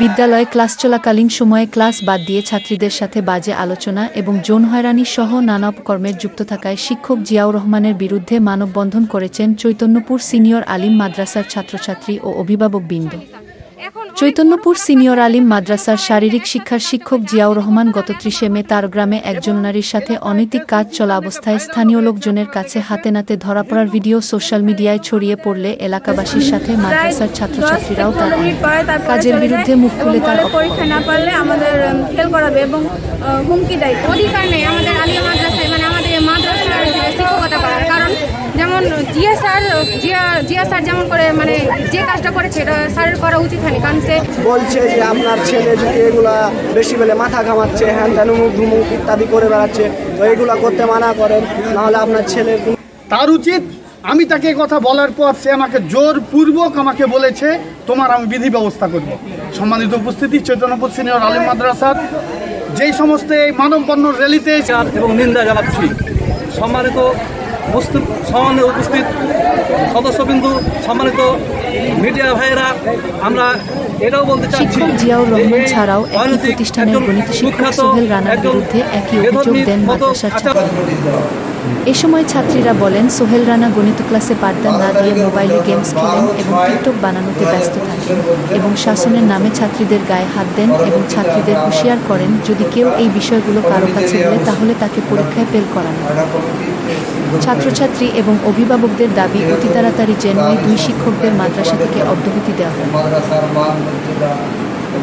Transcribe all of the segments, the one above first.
বিদ্যালয়ে ক্লাস চলাকালীন সময়ে ক্লাস বাদ দিয়ে ছাত্রীদের সাথে বাজে আলোচনা এবং যৌন হয়রানি সহ নানা কর্মের যুক্ত থাকায় শিক্ষক জিয়াউর রহমানের বিরুদ্ধে মানববন্ধন করেছেন চৈতন্যপুর সিনিয়র আলিম মাদ্রাসার ছাত্রছাত্রী ও অভিভাবকবৃন্দ। চৈতন্যপুর সিনিয়র আলিম মাদ্রাসার শারীরিক শিক্ষার শিক্ষক জিয়াউর রহমান গত ত্রিশে মে তার গ্রামে একজন নারীর সাথে অনৈতিক কাজ চলা অবস্থায় স্থানীয় লোকজনের কাছে হাতে নাতে ধরা পড়ার ভিডিও সোশ্যাল মিডিয়ায় ছড়িয়ে পড়লে এলাকাবাসীর সাথে মাদ্রাসার ছাত্রছাত্রীরাও তার কাজের বিরুদ্ধে মুখ খুলে তার পরীক্ষা না পারলে আমাদের ফেল করাবে এবং হুমকি দেয়। আমাদের আলিয়া মাদ্রাসায় জিয়া স্যার জিয়া জিয়া স্যার যেমন করে মানে যে কাজটা করেছে এটা স্যারের করা উচিত হয়নি কারণ সে বলছে যে আপনার ছেলে যদি এগুলা বেশি বেলে মাথা ঘামাচ্ছে হ্যান ত্যান মুখ ধুমুক ইত্যাদি করে বেড়াচ্ছে তো এগুলা করতে মানা করেন নাহলে আপনার ছেলের কোনো তার উচিত আমি তাকে এ কথা বলার পর সে আমাকে জোরপূর্বক আমাকে বলেছে তোমার আমি বিধি ব্যবস্থা করব। সম্মানিত উপস্থিতি চৈতন্যপুর সিনিয়র আলিম মাদ্রাসার যেই সমস্ত এই মানববন্ধন র্যালিতে চার এবং নিন্দা জানাচ্ছি। সম্মানিত উপস্থিত সম্মানে উপস্থিত সদস্যবিন্দু সম্মানিত মিডিয়া ভাইয়েরা আমরা এটাও বলতে চাচ্ছি শিক্ষক জিয়াউর রহমান ছাড়াও একই প্রতিষ্ঠানের গণিত শিক্ষক সোহেল রানার বিরুদ্ধে একই অভিযোগ দেন মাদ্রাসার এ সময় ছাত্রীরা বলেন সোহেল রানা গণিত ক্লাসে পাঠদান না দিয়ে মোবাইলে গেমস খেলেন এবং টিকটক বানানোতে ব্যস্ত থাকেন এবং শাসনের নামে ছাত্রীদের গায়ে হাত দেন এবং ছাত্রীদের হুঁশিয়ার করেন যদি কেউ এই বিষয়গুলো কারও কাছে বলে তাহলে তাকে পরীক্ষায় ফেল করান ছাত্রছাত্রী এবং অভিভাবকদের দাবি অতি তাড়াতাড়ি যেন দুই শিক্ষকদের মাদ্রাসা থেকে অব্যাহতি দেওয়া হয়। মাদ্রাসার মান মর্যাদা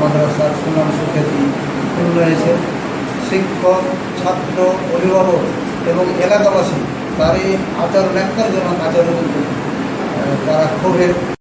মাদ্রাসার সুনাম সুখ্যাতি এগুলো রয়েছে। শিক্ষক, ছাত্র, অভিভাবক এবং এলাকাবাসী তার এই আচরণ একটার জন্য আচরণ তারা ক্ষোভের